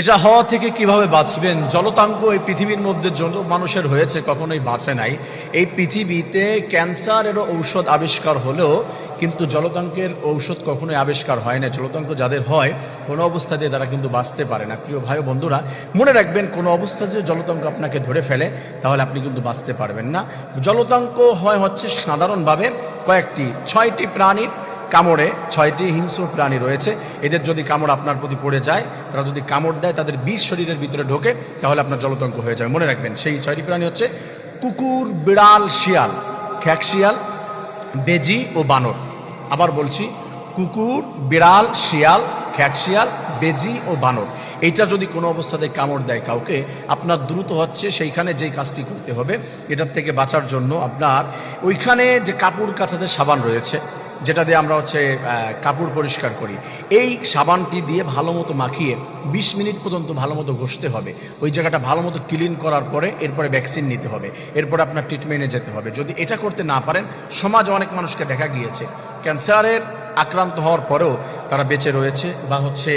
এটা হওয়া থেকে কীভাবে বাঁচবেন? জলতাঙ্ক এই পৃথিবীর মধ্যে যত মানুষের হয়েছে, কখনোই বাঁচে নাই। এই পৃথিবীতে ক্যান্সারেরও ঔষধ আবিষ্কার হলেও কিন্তু জলতাঙ্কের ঔষধ কখনোই আবিষ্কার হয় না জলতাঙ্ক যাদের হয়, কোনো অবস্থাতে তারা কিন্তু বাঁচতে পারে না। প্রিয় ভাই বন্ধুরা, মনে রাখবেন, কোনো অবস্থাতে যদি জলতাঙ্ক আপনাকে ধরে ফেলে, তাহলে আপনি কিন্তু বাঁচতে পারবেন না। জলতাঙ্ক হয় হচ্ছে সাধারণভাবে কয়েকটি, ছয়টি প্রাণীর কামড়ে ছয়টি হিংস্র প্রাণী রয়েছে। এদের যদি কামড় আপনার প্রতি পড়ে যায়, তারা যদি কামড় দেয়, তাদের বিষ শরীরের ভিতরে ঢোকে, তাহলে আপনার জলতঙ্ক হয়ে যাবে। মনে রাখবেন, সেই ছয়টি প্রাণী হচ্ছে কুকুর, বিড়াল, শিয়াল, খ্যাক শিয়াল, বেজি ও বানর। আবার বলছি, কুকুর, বিড়াল, শিয়াল, খ্যাক শিয়াল, বেজি ও বানর। এইটা যদি কোনো অবস্থাতে কামড় দেয় কাউকে, আপনার দ্রুত হচ্ছে সেইখানে যেই কাজটি করতে হবে, এটার থেকে বাঁচার জন্য আপনার ওইখানে যে কাপড় যে সাবান রয়েছে যেটা দিয়ে আমরা হচ্ছে কাপড় পরিষ্কার করি। এই সাবানটি দিয়ে ভালো মতো মাখিয়ে বিশ মিনিট পর্যন্ত ভালো মতো ঘষতে হবে। ওই জায়গাটা ভালো মতো ক্লিন করার পরে এরপরে ভ্যাকসিন নিতে হবে। এরপরে আপনার ট্রিটমেন্টে যেতে হবে। যদি এটা করতে না পারেন, সমাজ অনেক মানুষকে দেখা গিয়েছে। ক্যান্সারের আক্রান্ত হওয়ার পরেও তারা বেঁচে রয়েছে বা হচ্ছে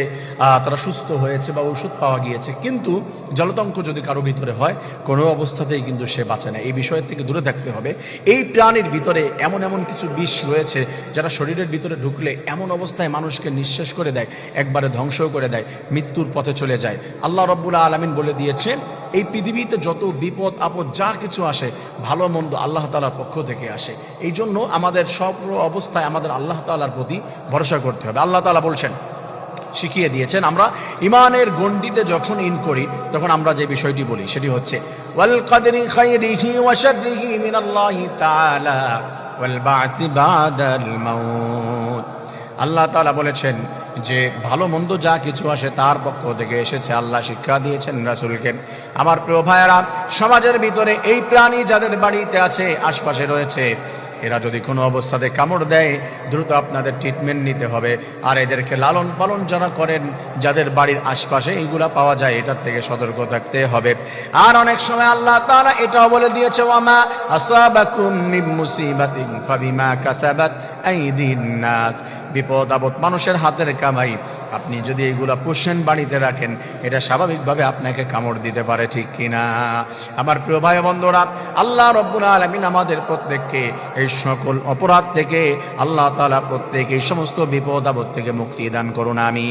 তারা সুস্থ হয়েছে বা ওষুধ পাওয়া গিয়েছে। কিন্তু জলতঙ্ক যদি কারও ভিতরে হয়, কোনো অবস্থাতেই কিন্তু সে বাঁচে না। এই বিষয়ের থেকে দূরে থাকতে হবে। এই প্রাণীর ভিতরে এমন এমন কিছু বিষ রয়েছে, যারা শরীরের ভিতরে ঢুকলে এমন অবস্থায় মানুষকে নিঃশেষ করে দেয়, একবারে ধ্বংস করে দেয়, মৃত্যুর পথে চলে যায়। আল্লাহ রব্বুল্লা আলমিন বলে দিয়েছেন এই পৃথিবীতে যত বিপদ, আপদ, যা কিছু আসে, ভালো মন্দ আল্লাহ তালার পক্ষ থেকে আসে। এই জন্য আমাদের সব অবস্থায় আমাদের আল্লাহ তালার প্রতি ভরসা করতে হবে। আল্লাহ তালা বলছেন, শিখিয়ে দিয়েছেন আমরা ইমানের গণ্ডিতে যখন ইন করি, তখন আমরা যে বিষয়টি বলি, সেটি হচ্ছে, ওয়াল আল্লাহ তালা বলেছেন যে ভালো মন্দ যা কিছু আসে তার পক্ষ থেকে এসেছে। আল্লাহ শিক্ষা দিয়েছেন রাসূলকে। আমার প্রিয় ভাইয়েরা, সমাজের ভিতরে এই প্রাণী যাদের বাড়িতে আছে, আশপাশে রয়েছে, এরা যদি কোনো অবস্থাতে কামড় দেয়, দ্রুত আপনাদের ট্রিটমেন্ট নিতে হবে। আর এদেরকে লালন পালন যারা করেন, যাদের বাড়ির আশপাশে এইগুলা পাওয়া যায়, এটার থেকে সতর্ক থাকতে হবে। আর অনেক সময় আল্লাহ তাআলা এটাও বলে দিয়েছে ওয়ামা নাস। বিপদ আপদ মানুষের হাতের কামাই। আপনি যদি এইগুলা পোষণ বাড়িতে রাখেন, এটা স্বাভাবিকভাবে আপনাকে কামড় দিতে পারে, ঠিক কিনা? আমার প্রিয় ভাই বন্ধুরা, আল্লাহ রব্বুল আলমিন আমাদের প্রত্যেককে এই সকল অপরাধ থেকে, আল্লাহ তালা প্রত্যেক এই সমস্ত বিপদ আপদ থেকে মুক্তি দান করুন আমি